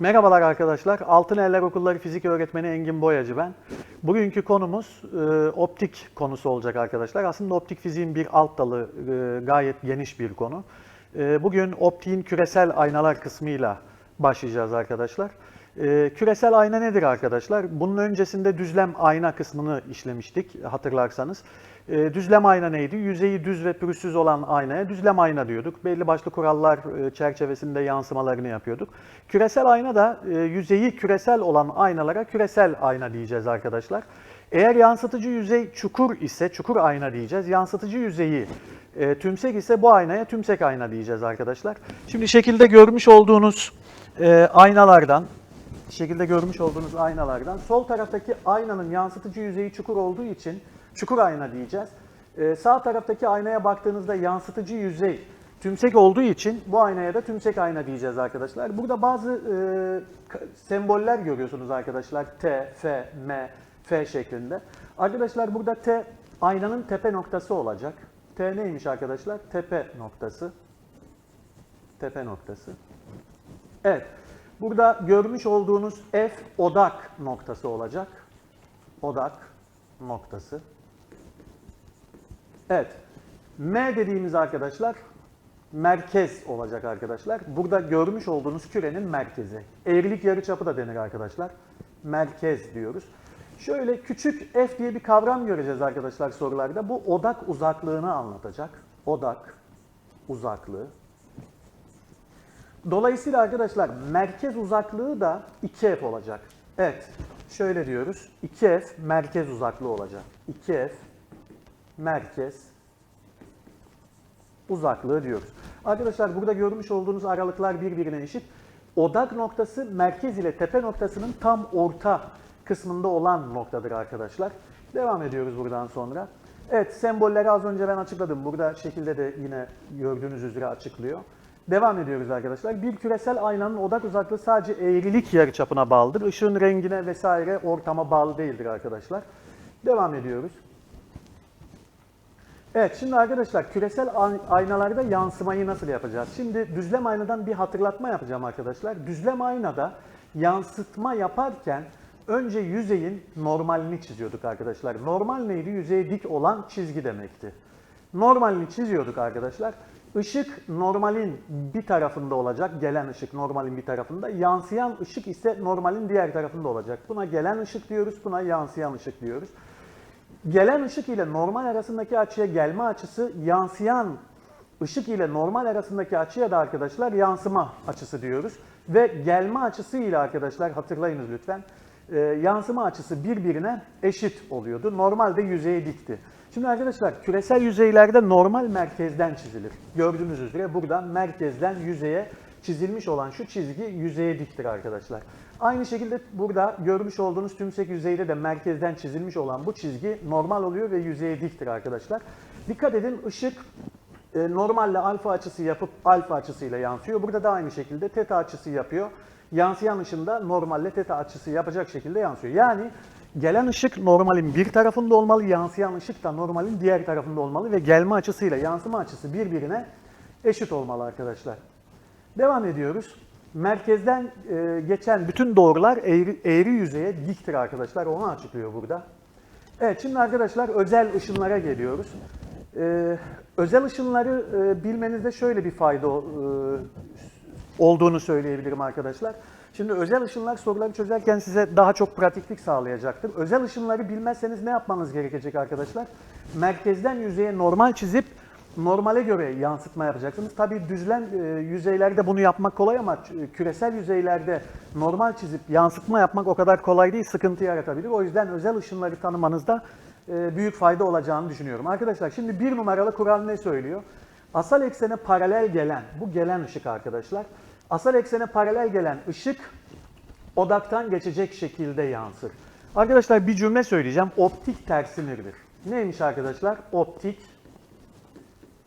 Merhabalar arkadaşlar. Altın Eller Okulları Fizik Öğretmeni Engin Boyacı ben. Bugünkü konumuz e, optik konusu olacak arkadaşlar. Aslında optik fiziğin bir alt dalı, e, gayet geniş bir konu. E, bugün optiğin küresel aynalar kısmıyla başlayacağız arkadaşlar. E, küresel ayna nedir arkadaşlar? Bunun öncesinde düzlem ayna kısmını işlemiştik hatırlarsanız. E, düzlem ayna neydi? Yüzeyi düz ve pürüzsüz olan aynaya düzlem ayna diyorduk. Belli başlı kurallar e, çerçevesinde yansımalarını yapıyorduk. Küresel ayna da e, yüzeyi küresel olan aynalara küresel ayna diyeceğiz arkadaşlar. Eğer yansıtıcı yüzey çukur ise çukur ayna diyeceğiz. Yansıtıcı yüzeyi e, tümsek ise bu aynaya tümsek ayna diyeceğiz arkadaşlar. Şimdi şekilde görmüş olduğunuz e, aynalardan şekilde görmüş olduğunuz aynalardan sol taraftaki aynanın yansıtıcı yüzeyi çukur olduğu için çukur ayna diyeceğiz. Ee, sağ taraftaki aynaya baktığınızda yansıtıcı yüzey tümsek olduğu için bu aynaya da tümsek ayna diyeceğiz arkadaşlar. Burada bazı e, semboller görüyorsunuz arkadaşlar. T, F, M, F şeklinde. Arkadaşlar burada T aynanın tepe noktası olacak. T neymiş arkadaşlar? Tepe noktası. Tepe noktası. Evet. Burada görmüş olduğunuz F odak noktası olacak. Odak noktası. Evet. M dediğimiz arkadaşlar merkez olacak arkadaşlar. Burada görmüş olduğunuz kürenin merkezi. Eğrilik yarıçapı da denir arkadaşlar. Merkez diyoruz. Şöyle küçük f diye bir kavram göreceğiz arkadaşlar sorularda. Bu odak uzaklığını anlatacak. Odak uzaklığı. Dolayısıyla arkadaşlar merkez uzaklığı da 2f olacak. Evet. Şöyle diyoruz. 2f merkez uzaklığı olacak. 2f merkez uzaklığı diyoruz. Arkadaşlar burada görmüş olduğunuz aralıklar birbirine eşit. Odak noktası merkez ile tepe noktasının tam orta kısmında olan noktadır arkadaşlar. Devam ediyoruz buradan sonra. Evet sembolleri az önce ben açıkladım. Burada şekilde de yine gördüğünüz üzere açıklıyor. Devam ediyoruz arkadaşlar. Bir küresel aynanın odak uzaklığı sadece eğrilik yarıçapına bağlıdır. Işığın rengine vesaire ortama bağlı değildir arkadaşlar. Devam ediyoruz. Evet şimdi arkadaşlar küresel ay- aynalarda yansımayı nasıl yapacağız? Şimdi düzlem aynadan bir hatırlatma yapacağım arkadaşlar. Düzlem aynada yansıtma yaparken önce yüzeyin normalini çiziyorduk arkadaşlar. Normal neydi? Yüzeye dik olan çizgi demekti. Normalini çiziyorduk arkadaşlar. Işık normalin bir tarafında olacak, gelen ışık normalin bir tarafında. Yansıyan ışık ise normalin diğer tarafında olacak. Buna gelen ışık diyoruz, buna yansıyan ışık diyoruz. Gelen ışık ile normal arasındaki açıya gelme açısı yansıyan ışık ile normal arasındaki açıya da arkadaşlar yansıma açısı diyoruz. Ve gelme açısı ile arkadaşlar hatırlayınız lütfen e, yansıma açısı birbirine eşit oluyordu. Normalde yüzeye dikti. Şimdi arkadaşlar küresel yüzeylerde normal merkezden çizilir. Gördüğünüz üzere burada merkezden yüzeye çizilmiş olan şu çizgi yüzeye diktir arkadaşlar. Aynı şekilde burada görmüş olduğunuz tümsek yüzeyde de merkezden çizilmiş olan bu çizgi normal oluyor ve yüzeye diktir arkadaşlar. Dikkat edin ışık e, normalle alfa açısı yapıp alfa açısıyla yansıyor. Burada da aynı şekilde teta açısı yapıyor. Yansıyan ışın da normalle teta açısı yapacak şekilde yansıyor. Yani gelen ışık normalin bir tarafında olmalı, yansıyan ışık da normalin diğer tarafında olmalı ve gelme açısıyla yansıma açısı birbirine eşit olmalı arkadaşlar. Devam ediyoruz. Merkezden e, geçen bütün doğrular eğri, eğri yüzeye diktir arkadaşlar. Onu açıklıyor burada. Evet şimdi arkadaşlar özel ışınlara geliyoruz. Ee, özel ışınları e, bilmenizde şöyle bir fayda e, olduğunu söyleyebilirim arkadaşlar. Şimdi özel ışınlar soruları çözerken size daha çok pratiklik sağlayacaktır. Özel ışınları bilmezseniz ne yapmanız gerekecek arkadaşlar? Merkezden yüzeye normal çizip normale göre yansıtma yapacaksınız. Tabii düzlem e, yüzeylerde bunu yapmak kolay ama ç- küresel yüzeylerde normal çizip yansıtma yapmak o kadar kolay değil, sıkıntı yaratabilir. O yüzden özel ışınları tanımanızda e, büyük fayda olacağını düşünüyorum. Arkadaşlar şimdi bir numaralı kural ne söylüyor? Asal eksene paralel gelen, bu gelen ışık arkadaşlar. Asal eksene paralel gelen ışık odaktan geçecek şekilde yansır. Arkadaşlar bir cümle söyleyeceğim. Optik tersinirdir. Neymiş arkadaşlar? Optik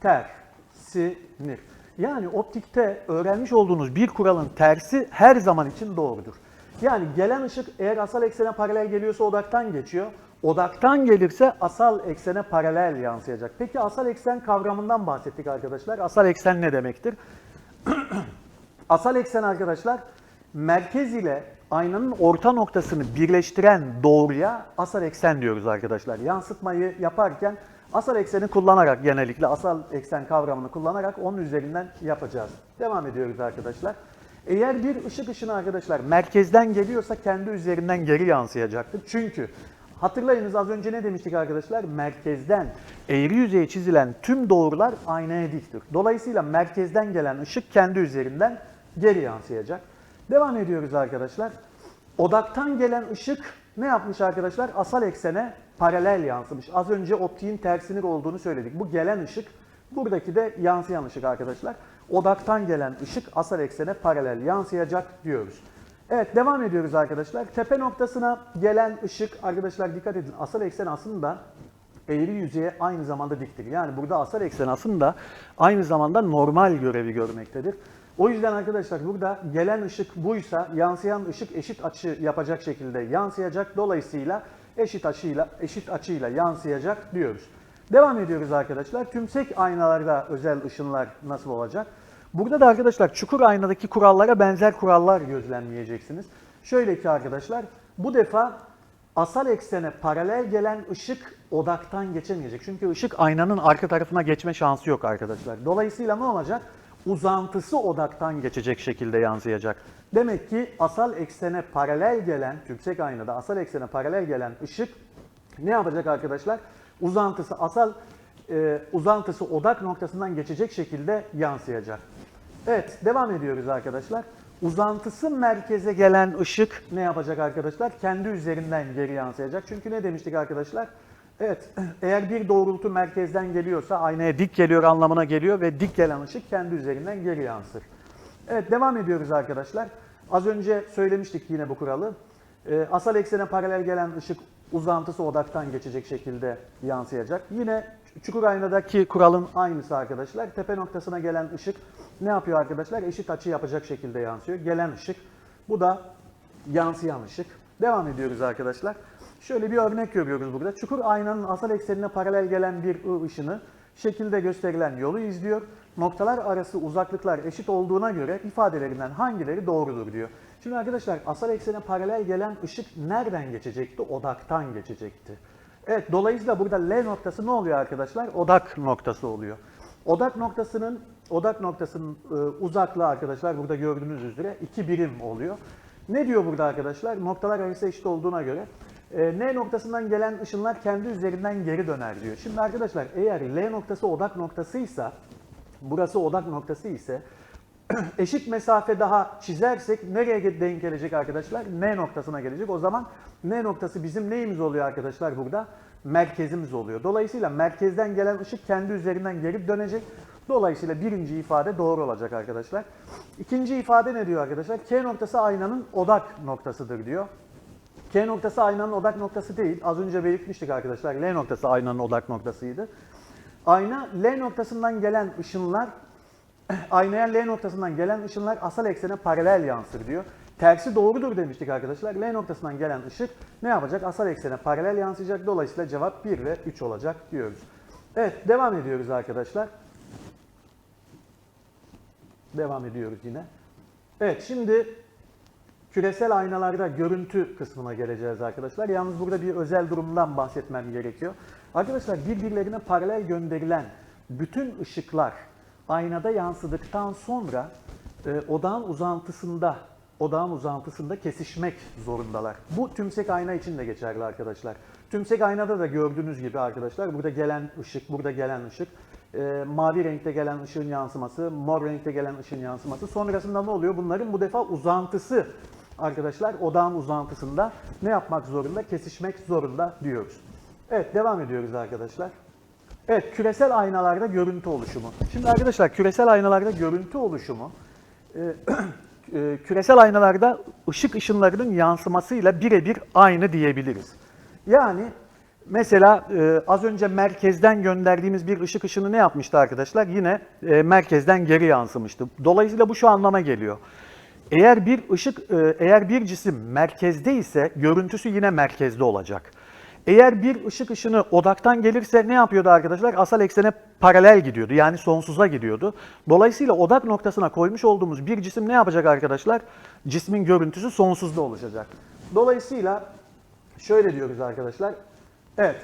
tersinir. Yani optikte öğrenmiş olduğunuz bir kuralın tersi her zaman için doğrudur. Yani gelen ışık eğer asal eksene paralel geliyorsa odaktan geçiyor. Odaktan gelirse asal eksene paralel yansıyacak. Peki asal eksen kavramından bahsettik arkadaşlar. Asal eksen ne demektir? Asal eksen arkadaşlar merkez ile aynanın orta noktasını birleştiren doğruya asal eksen diyoruz arkadaşlar. Yansıtmayı yaparken asal ekseni kullanarak genellikle asal eksen kavramını kullanarak onun üzerinden yapacağız. Devam ediyoruz arkadaşlar. Eğer bir ışık ışını arkadaşlar merkezden geliyorsa kendi üzerinden geri yansıyacaktır. Çünkü hatırlayınız az önce ne demiştik arkadaşlar? Merkezden eğri yüzeye çizilen tüm doğrular aynaya diktir. Dolayısıyla merkezden gelen ışık kendi üzerinden geri yansıyacak. Devam ediyoruz arkadaşlar. Odaktan gelen ışık ne yapmış arkadaşlar? Asal eksene paralel yansımış. Az önce optiğin tersinin olduğunu söyledik. Bu gelen ışık, buradaki de yansıyan ışık arkadaşlar. Odaktan gelen ışık asal eksene paralel yansıyacak diyoruz. Evet devam ediyoruz arkadaşlar. Tepe noktasına gelen ışık arkadaşlar dikkat edin. Asal eksen aslında eğri yüzeye aynı zamanda diktir. Yani burada asal eksen aslında aynı zamanda normal görevi görmektedir. O yüzden arkadaşlar burada gelen ışık buysa yansıyan ışık eşit açı yapacak şekilde yansıyacak. Dolayısıyla eşit açıyla eşit açıyla yansıyacak diyoruz. Devam ediyoruz arkadaşlar. Tümsek aynalarda özel ışınlar nasıl olacak? Burada da arkadaşlar çukur aynadaki kurallara benzer kurallar gözlemleyeceksiniz. Şöyle ki arkadaşlar bu defa asal eksene paralel gelen ışık odaktan geçemeyecek. Çünkü ışık aynanın arka tarafına geçme şansı yok arkadaşlar. Dolayısıyla ne olacak? Uzantısı odaktan geçecek şekilde yansıyacak. Demek ki asal eksene paralel gelen, tümsek aynada asal eksene paralel gelen ışık ne yapacak arkadaşlar? Uzantısı asal e, uzantısı odak noktasından geçecek şekilde yansıyacak. Evet, devam ediyoruz arkadaşlar. Uzantısı merkeze gelen ışık ne yapacak arkadaşlar? Kendi üzerinden geri yansıyacak. Çünkü ne demiştik arkadaşlar? Evet, eğer bir doğrultu merkezden geliyorsa aynaya dik geliyor anlamına geliyor ve dik gelen ışık kendi üzerinden geri yansır. Evet, devam ediyoruz arkadaşlar. Az önce söylemiştik yine bu kuralı. Ee, asal eksene paralel gelen ışık uzantısı odaktan geçecek şekilde yansıyacak. Yine çukur aynadaki kuralın aynısı arkadaşlar. Tepe noktasına gelen ışık ne yapıyor arkadaşlar? Eşit açı yapacak şekilde yansıyor. Gelen ışık. Bu da yansıyan ışık. Devam ediyoruz arkadaşlar. Şöyle bir örnek görüyoruz burada. Çukur aynanın asal eksenine paralel gelen bir ı ışını şekilde gösterilen yolu izliyor. Noktalar arası uzaklıklar eşit olduğuna göre ifadelerinden hangileri doğrudur diyor. Şimdi arkadaşlar asal eksene paralel gelen ışık nereden geçecekti? Odaktan geçecekti. Evet dolayısıyla burada L noktası ne oluyor arkadaşlar? Odak noktası oluyor. Odak noktasının odak noktasının e, uzaklığı arkadaşlar burada gördüğünüz üzere 2 birim oluyor. Ne diyor burada arkadaşlar? Noktalar arası eşit olduğuna göre e, N noktasından gelen ışınlar kendi üzerinden geri döner diyor. Şimdi arkadaşlar eğer L noktası odak noktasıysa burası odak noktası ise eşit mesafe daha çizersek nereye denk gelecek arkadaşlar? N noktasına gelecek. O zaman N noktası bizim neyimiz oluyor arkadaşlar burada? Merkezimiz oluyor. Dolayısıyla merkezden gelen ışık kendi üzerinden geri dönecek. Dolayısıyla birinci ifade doğru olacak arkadaşlar. İkinci ifade ne diyor arkadaşlar? K noktası aynanın odak noktasıdır diyor. K noktası aynanın odak noktası değil. Az önce belirtmiştik arkadaşlar. L noktası aynanın odak noktasıydı. Ayna L noktasından gelen ışınlar aynaya L noktasından gelen ışınlar asal eksene paralel yansır diyor. Tersi doğrudur demiştik arkadaşlar. L noktasından gelen ışık ne yapacak? Asal eksene paralel yansıyacak. Dolayısıyla cevap 1 ve 3 olacak diyoruz. Evet devam ediyoruz arkadaşlar. Devam ediyoruz yine. Evet şimdi küresel aynalarda görüntü kısmına geleceğiz arkadaşlar. Yalnız burada bir özel durumdan bahsetmem gerekiyor. Arkadaşlar birbirlerine paralel gönderilen bütün ışıklar aynada yansıdıktan sonra e, odağın uzantısında odağın uzantısında kesişmek zorundalar. Bu tümsek ayna için de geçerli arkadaşlar. Tümsek aynada da gördüğünüz gibi arkadaşlar burada gelen ışık, burada gelen ışık, e, mavi renkte gelen ışığın yansıması, mor renkte gelen ışığın yansıması. Sonrasında ne oluyor? Bunların bu defa uzantısı arkadaşlar odağın uzantısında ne yapmak zorunda? Kesişmek zorunda diyoruz. Evet devam ediyoruz arkadaşlar. Evet küresel aynalarda görüntü oluşumu. Şimdi arkadaşlar küresel aynalarda görüntü oluşumu e, e, küresel aynalarda ışık ışınlarının yansımasıyla birebir aynı diyebiliriz. Yani mesela e, az önce merkezden gönderdiğimiz bir ışık ışını ne yapmıştı arkadaşlar? Yine e, merkezden geri yansımıştı. Dolayısıyla bu şu anlama geliyor. Eğer bir ışık, e, eğer bir cisim merkezde ise görüntüsü yine merkezde olacak. Eğer bir ışık ışını odaktan gelirse ne yapıyordu arkadaşlar? Asal eksene paralel gidiyordu. Yani sonsuza gidiyordu. Dolayısıyla odak noktasına koymuş olduğumuz bir cisim ne yapacak arkadaşlar? Cismin görüntüsü sonsuzda oluşacak. Dolayısıyla şöyle diyoruz arkadaşlar. Evet.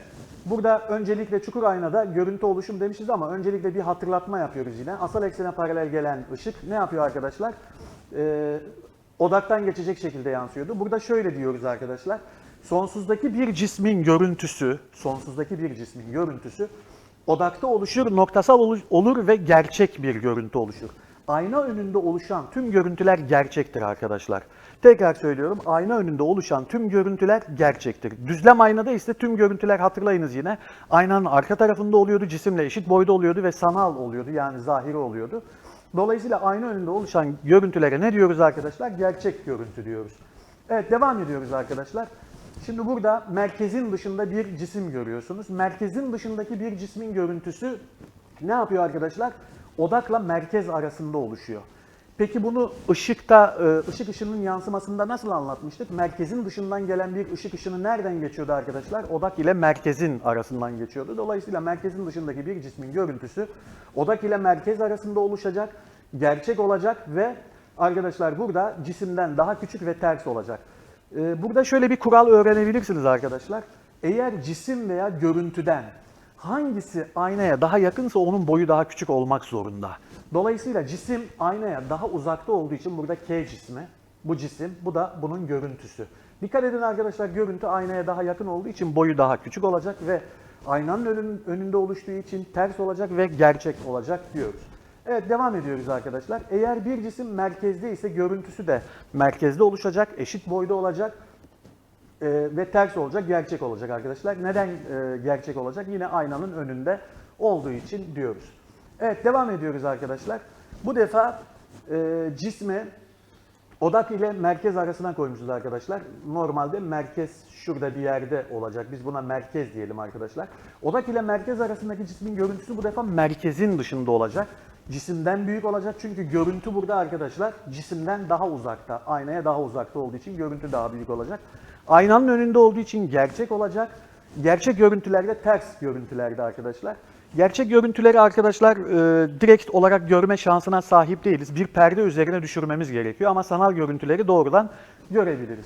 Burada öncelikle çukur aynada görüntü oluşum demişiz ama öncelikle bir hatırlatma yapıyoruz yine. Asal eksene paralel gelen ışık ne yapıyor arkadaşlar? Ee, odaktan geçecek şekilde yansıyordu. Burada şöyle diyoruz arkadaşlar. Sonsuzdaki bir cismin görüntüsü, sonsuzdaki bir cismin görüntüsü odakta oluşur, noktasal olu- olur ve gerçek bir görüntü oluşur. Ayna önünde oluşan tüm görüntüler gerçektir arkadaşlar. Tekrar söylüyorum, ayna önünde oluşan tüm görüntüler gerçektir. Düzlem aynada ise tüm görüntüler hatırlayınız yine. Aynanın arka tarafında oluyordu, cisimle eşit boyda oluyordu ve sanal oluyordu yani zahiri oluyordu. Dolayısıyla ayna önünde oluşan görüntülere ne diyoruz arkadaşlar? Gerçek görüntü diyoruz. Evet devam ediyoruz arkadaşlar. Şimdi burada merkezin dışında bir cisim görüyorsunuz. Merkezin dışındaki bir cismin görüntüsü ne yapıyor arkadaşlar? Odakla merkez arasında oluşuyor. Peki bunu ışıkta, e, ışık ışının yansımasında nasıl anlatmıştık? Merkezin dışından gelen bir ışık ışını nereden geçiyordu arkadaşlar? Odak ile merkezin arasından geçiyordu. Dolayısıyla merkezin dışındaki bir cismin görüntüsü odak ile merkez arasında oluşacak, gerçek olacak ve arkadaşlar burada cisimden daha küçük ve ters olacak. Ee, Burada şöyle bir kural öğrenebilirsiniz arkadaşlar. Eğer cisim veya görüntüden hangisi aynaya daha yakınsa onun boyu daha küçük olmak zorunda. Dolayısıyla cisim aynaya daha uzakta olduğu için burada K cismi, bu cisim, bu da bunun görüntüsü. Dikkat edin arkadaşlar görüntü aynaya daha yakın olduğu için boyu daha küçük olacak ve aynanın önün- önünde oluştuğu için ters olacak ve gerçek olacak diyoruz. Evet devam ediyoruz arkadaşlar. Eğer bir cisim merkezde ise görüntüsü de merkezde oluşacak, eşit boyda olacak e, ve ters olacak, gerçek olacak arkadaşlar. Neden e, gerçek olacak? Yine aynanın önünde olduğu için diyoruz. Evet devam ediyoruz arkadaşlar. Bu defa e, cismi odak ile merkez arasına koymuşuz arkadaşlar. Normalde merkez şurada bir yerde olacak. Biz buna merkez diyelim arkadaşlar. Odak ile merkez arasındaki cismin görüntüsü bu defa merkezin dışında olacak. Cisimden büyük olacak çünkü görüntü burada arkadaşlar cisimden daha uzakta. Aynaya daha uzakta olduğu için görüntü daha büyük olacak. Aynanın önünde olduğu için gerçek olacak. Gerçek görüntülerde ters görüntülerde arkadaşlar. Gerçek görüntüleri arkadaşlar e, direkt olarak görme şansına sahip değiliz. Bir perde üzerine düşürmemiz gerekiyor ama sanal görüntüleri doğrudan görebiliriz.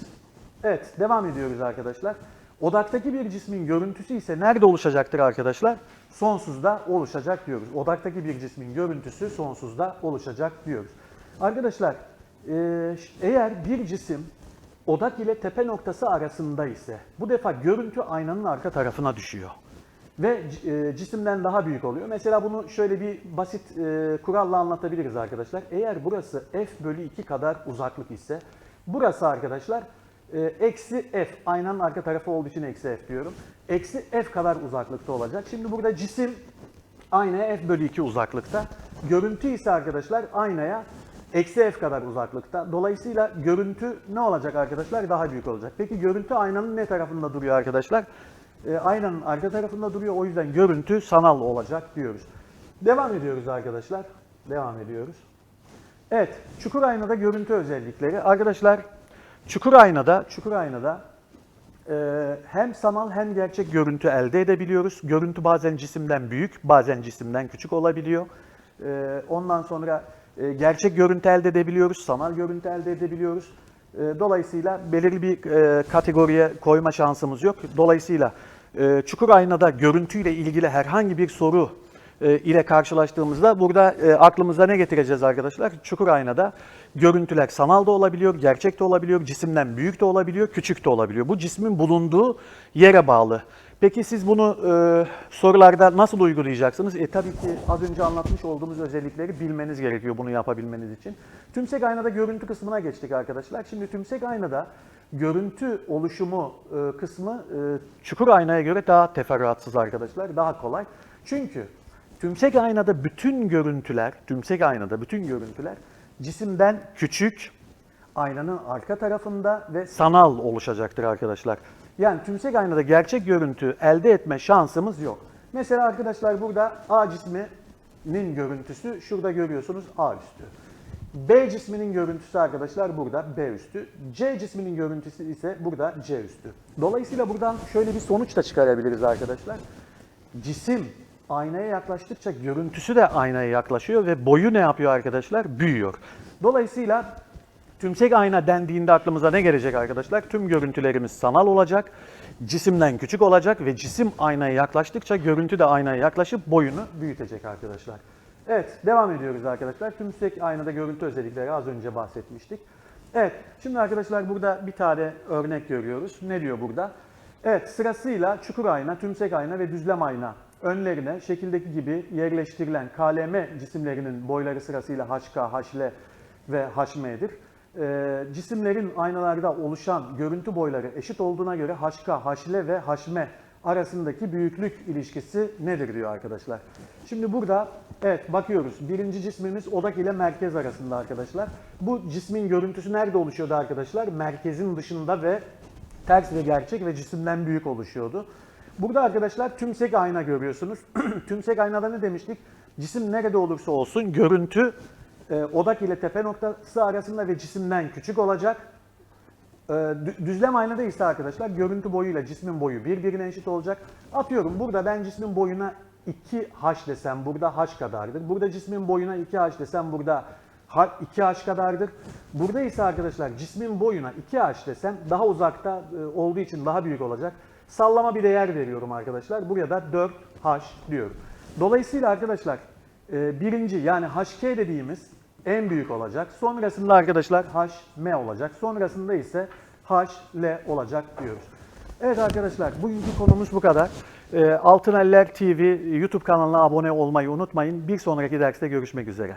Evet, devam ediyoruz arkadaşlar. Odaktaki bir cismin görüntüsü ise nerede oluşacaktır arkadaşlar? Sonsuzda oluşacak diyoruz. Odaktaki bir cismin görüntüsü sonsuzda oluşacak diyoruz. Arkadaşlar, e, eğer bir cisim odak ile tepe noktası arasında ise bu defa görüntü aynanın arka tarafına düşüyor ve e, cisimden daha büyük oluyor. Mesela bunu şöyle bir basit e, kuralla anlatabiliriz arkadaşlar. Eğer burası f bölü 2 kadar uzaklık ise burası arkadaşlar e, eksi f aynanın arka tarafı olduğu için eksi f diyorum. Eksi f kadar uzaklıkta olacak. Şimdi burada cisim aynaya f bölü 2 uzaklıkta. Görüntü ise arkadaşlar aynaya eksi f kadar uzaklıkta. Dolayısıyla görüntü ne olacak arkadaşlar? Daha büyük olacak. Peki görüntü aynanın ne tarafında duruyor arkadaşlar? E, aynanın arka tarafında duruyor. O yüzden görüntü sanal olacak diyoruz. Devam ediyoruz arkadaşlar. Devam ediyoruz. Evet, çukur aynada görüntü özellikleri. Arkadaşlar, çukur aynada, çukur aynada e, hem sanal hem gerçek görüntü elde edebiliyoruz. Görüntü bazen cisimden büyük, bazen cisimden küçük olabiliyor. E, ondan sonra e, gerçek görüntü elde edebiliyoruz, sanal görüntü elde edebiliyoruz. E, dolayısıyla belirli bir e, kategoriye koyma şansımız yok. Dolayısıyla çukur aynada görüntüyle ilgili herhangi bir soru ile karşılaştığımızda burada e, aklımıza ne getireceğiz arkadaşlar? Çukur aynada görüntüler sanal da olabiliyor, gerçek de olabiliyor, cisimden büyük de olabiliyor, küçük de olabiliyor. Bu cismin bulunduğu yere bağlı. Peki siz bunu e, sorularda nasıl uygulayacaksınız? E tabii ki az önce anlatmış olduğumuz özellikleri bilmeniz gerekiyor bunu yapabilmeniz için. Tümsek aynada görüntü kısmına geçtik arkadaşlar. Şimdi tümsek aynada görüntü oluşumu e, kısmı e, çukur aynaya göre daha teferruatsız arkadaşlar, daha kolay. Çünkü tümsek aynada bütün görüntüler, tümsek aynada bütün görüntüler cisimden küçük, aynanın arka tarafında ve sanal oluşacaktır arkadaşlar. Yani tümsek aynada gerçek görüntü elde etme şansımız yok. Mesela arkadaşlar burada A cisminin görüntüsü şurada görüyorsunuz A üstü. B cisminin görüntüsü arkadaşlar burada B üstü. C cisminin görüntüsü ise burada C üstü. Dolayısıyla buradan şöyle bir sonuç da çıkarabiliriz arkadaşlar. Cisim aynaya yaklaştıkça görüntüsü de aynaya yaklaşıyor ve boyu ne yapıyor arkadaşlar? Büyüyor. Dolayısıyla tümsek ayna dendiğinde aklımıza ne gelecek arkadaşlar? Tüm görüntülerimiz sanal olacak, cisimden küçük olacak ve cisim aynaya yaklaştıkça görüntü de aynaya yaklaşıp boyunu büyütecek arkadaşlar. Evet, devam ediyoruz arkadaşlar. Tümsek aynada görüntü özellikleri az önce bahsetmiştik. Evet, şimdi arkadaşlar burada bir tane örnek görüyoruz. Ne diyor burada? Evet, sırasıyla çukur ayna, tümsek ayna ve düzlem ayna önlerine şekildeki gibi yerleştirilen KLM cisimlerinin boyları sırasıyla HK, HL ve HM'dir. Ee, cisimlerin aynalarda oluşan görüntü boyları eşit olduğuna göre HK, HL ve HM arasındaki büyüklük ilişkisi nedir diyor arkadaşlar. Şimdi burada evet bakıyoruz. Birinci cismimiz odak ile merkez arasında arkadaşlar. Bu cismin görüntüsü nerede oluşuyordu arkadaşlar? Merkezin dışında ve ters ve gerçek ve cisimden büyük oluşuyordu. Burada arkadaşlar tümsek ayna görüyorsunuz. tümsek aynada ne demiştik? Cisim nerede olursa olsun görüntü e, odak ile tepe noktası arasında ve cisimden küçük olacak. E, dü- düzlem aynada ise arkadaşlar görüntü boyuyla cismin boyu birbirine eşit olacak. Atıyorum burada ben cismin boyuna 2h desem burada h kadardır. Burada cismin boyuna 2h desem burada ha- 2h kadardır. Burada ise arkadaşlar cismin boyuna 2h desem daha uzakta e, olduğu için daha büyük olacak. Sallama bir değer veriyorum arkadaşlar. Buraya da 4h diyorum. Dolayısıyla arkadaşlar e, birinci yani HK dediğimiz en büyük olacak. Sonrasında arkadaşlar HM olacak. Sonrasında ise HL olacak diyoruz. Evet arkadaşlar bugünkü konumuz bu kadar. E, Altın Eller TV YouTube kanalına abone olmayı unutmayın. Bir sonraki derste görüşmek üzere.